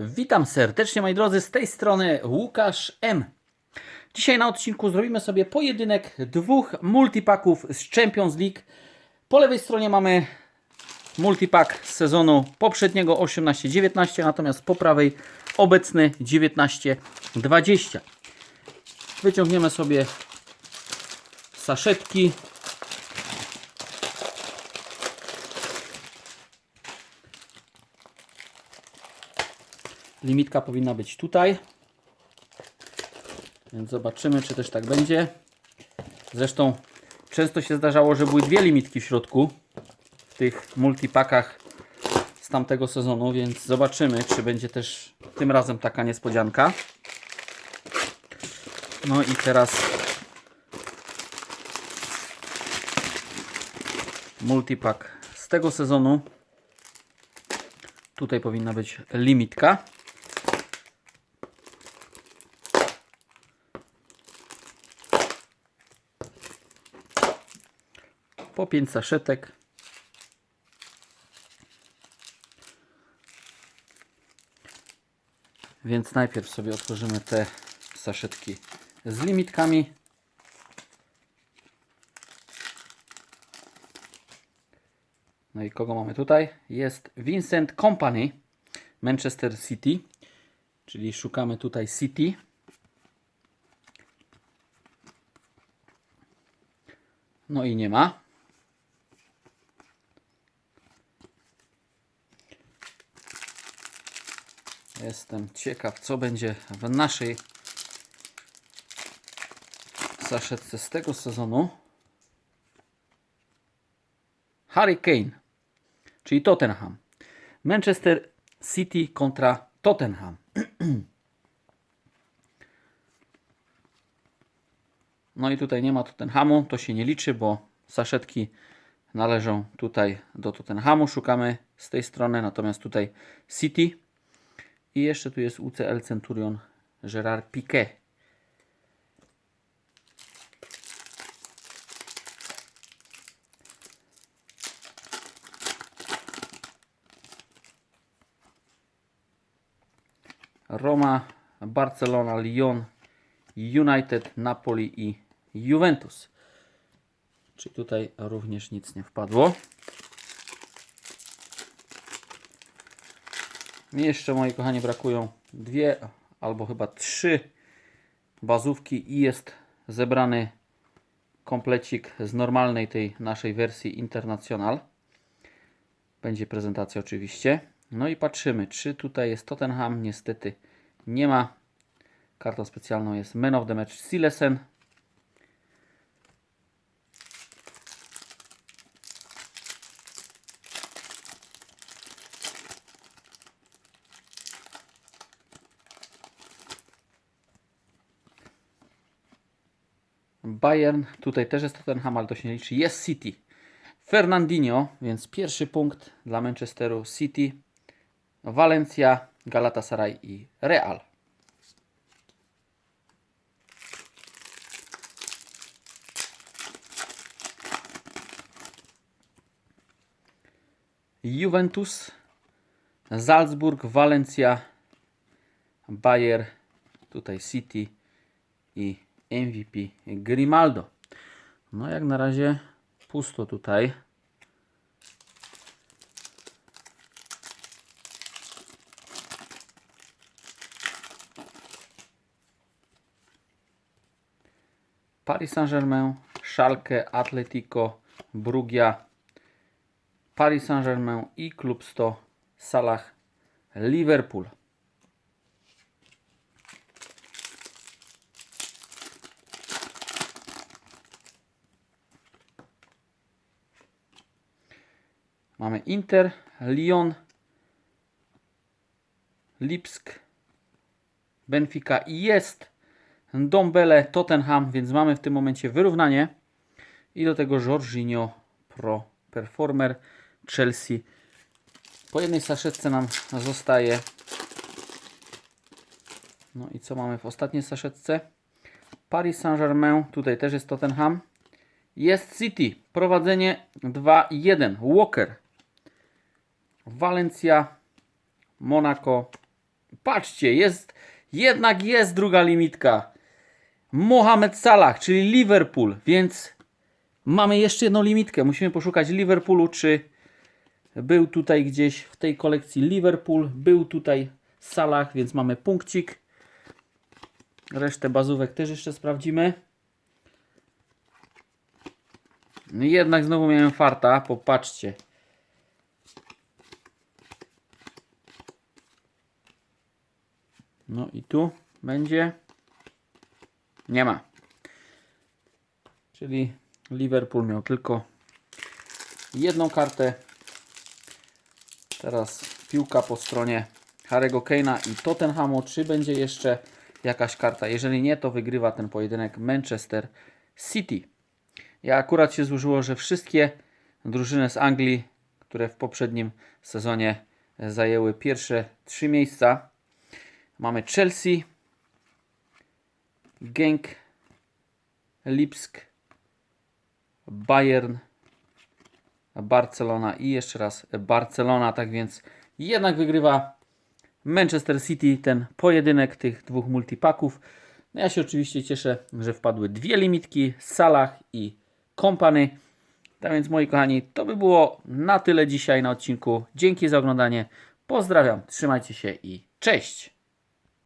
Witam serdecznie moi drodzy, z tej strony Łukasz M. Dzisiaj na odcinku zrobimy sobie pojedynek dwóch multipaków z Champions League. Po lewej stronie mamy multipak z sezonu poprzedniego 18-19, natomiast po prawej obecny 19-20. Wyciągniemy sobie saszetki. Limitka powinna być tutaj. Więc zobaczymy, czy też tak będzie. Zresztą często się zdarzało, że były dwie limitki w środku w tych multipakach z tamtego sezonu, więc zobaczymy, czy będzie też tym razem taka niespodzianka. No i teraz multipak z tego sezonu. Tutaj powinna być limitka. Po 5 saszetek. Więc najpierw sobie otworzymy te saszetki z limitkami. No i kogo mamy tutaj? Jest Vincent Company, Manchester City, czyli szukamy tutaj City. No i nie ma. Jestem ciekaw, co będzie w naszej saszetce z tego sezonu. Harry Kane, czyli Tottenham. Manchester City kontra Tottenham. No i tutaj nie ma Tottenhamu, to się nie liczy, bo saszetki należą tutaj do Tottenhamu. Szukamy z tej strony, natomiast tutaj City. I jeszcze tu jest UCL Centurion Gerard Piquet. Roma, Barcelona, Lyon, United, Napoli i Juventus. Czyli tutaj również nic nie wpadło. Mi jeszcze, moi kochani, brakują dwie albo chyba trzy bazówki i jest zebrany komplecik z normalnej tej naszej wersji International. Będzie prezentacja oczywiście. No i patrzymy, czy tutaj jest Tottenham. Niestety nie ma. Kartą specjalną jest Man of the Match Silesen. Bayern, tutaj też jest Tottenham, ale to się nie liczy. Jest City. Fernandinho, więc pierwszy punkt dla Manchesteru City. Valencia, Galatasaray i Real. Juventus, Salzburg, Valencia, Bayer, tutaj City i MVP Grimaldo. No jak na razie pusto tutaj. Paris Saint-Germain, Schalke, Atletico, Brugia, Paris Saint-Germain i Klub 100 Salah, Liverpool. Mamy Inter, Lyon, Lipsk, Benfica i jest Dombele, Tottenham, więc mamy w tym momencie wyrównanie. I do tego Jorginho Pro Performer Chelsea. Po jednej saszetce nam zostaje. No i co mamy w ostatniej saszetce? Paris Saint-Germain, tutaj też jest Tottenham. Jest City, prowadzenie 2-1. Walker, Valencia, Monaco, patrzcie, jest, jednak jest druga limitka. Mohamed Salah, czyli Liverpool, więc mamy jeszcze jedną limitkę. Musimy poszukać Liverpoolu, czy był tutaj gdzieś w tej kolekcji Liverpool, był tutaj Salah, więc mamy punkcik. Resztę bazówek też jeszcze sprawdzimy. No jednak znowu miałem farta, popatrzcie. No i tu będzie. Nie ma. Czyli Liverpool miał tylko jedną kartę. Teraz piłka po stronie Harry'ego Kane'a i Tottenhamu. Czy będzie jeszcze jakaś karta? Jeżeli nie, to wygrywa ten pojedynek Manchester City. Ja akurat się złożyło, że wszystkie drużyny z Anglii, które w poprzednim sezonie zajęły pierwsze trzy miejsca, mamy Chelsea, Genk, Lipsk, Bayern, Barcelona i jeszcze raz Barcelona. Tak więc jednak wygrywa Manchester City ten pojedynek tych dwóch multipaków. No ja się oczywiście cieszę, że wpadły dwie limitki Salah i Company. Tak więc moi kochani, to by było na tyle dzisiaj na odcinku. Dzięki za oglądanie. Pozdrawiam, trzymajcie się i cześć!